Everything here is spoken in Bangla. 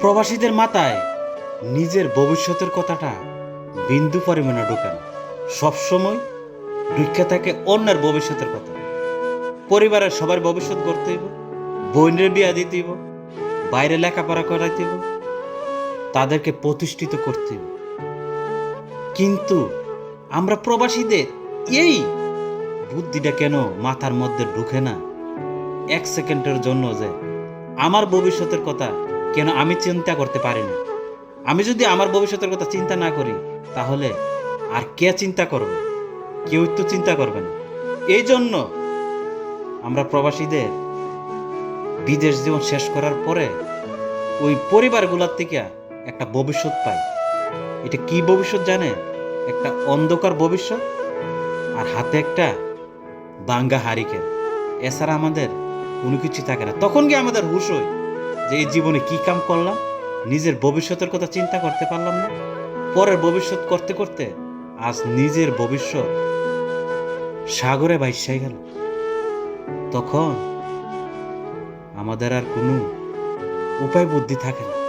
প্রবাসীদের মাথায় নিজের ভবিষ্যতের কথাটা বিন্দু পরিমাণে ঢোকে না। সবসময় ঢুকে থাকে অন্যের ভবিষ্যতের কথা। পরিবারের সবার ভবিষ্যৎ করতে হইব, বোনের বিয়া দিতে হইব, বাইরে লেখাপড়া করাইতে হইব, তাদেরকে প্রতিষ্ঠিত করতে হইব। কিন্তু আমরা প্রবাসীদের এই বুদ্ধিটা কেন মাথার মধ্যে ঢুকে না? এক সেকেন্ডের জন্য যে আমার ভবিষ্যতের কথা কেন আমি চিন্তা করতে পারি না? আমি যদি আমার ভবিষ্যতের কথা চিন্তা না করি, তাহলে আর কে চিন্তা করবে? কেউ তো চিন্তা করবে না। এই জন্য আমরা প্রবাসীদের বিদেশ জীবন শেষ করার পরে ওই পরিবারগুলোর থেকে একটা ভবিষ্যৎ পাই। এটা কি ভবিষ্যৎ জানে? একটা অন্ধকার ভবিষ্যৎ আর হাতে একটা বাঙ্গা হারিকেন। এছাড়া আমাদের কোনো কিছু থাকে না। তখন গিয়ে আমাদের হুশ হয়? যে এই জীবনে কি কাম করলাম, নিজের ভবিষ্যতের কথা চিন্তা করতে পারলাম না। পরের ভবিষ্যৎ করতে করতে আজ নিজের ভবিষ্যৎ সাগরে ভাইসাই গেল। তখন আমাদের আর কোনো উপায় বুদ্ধি থাকে না।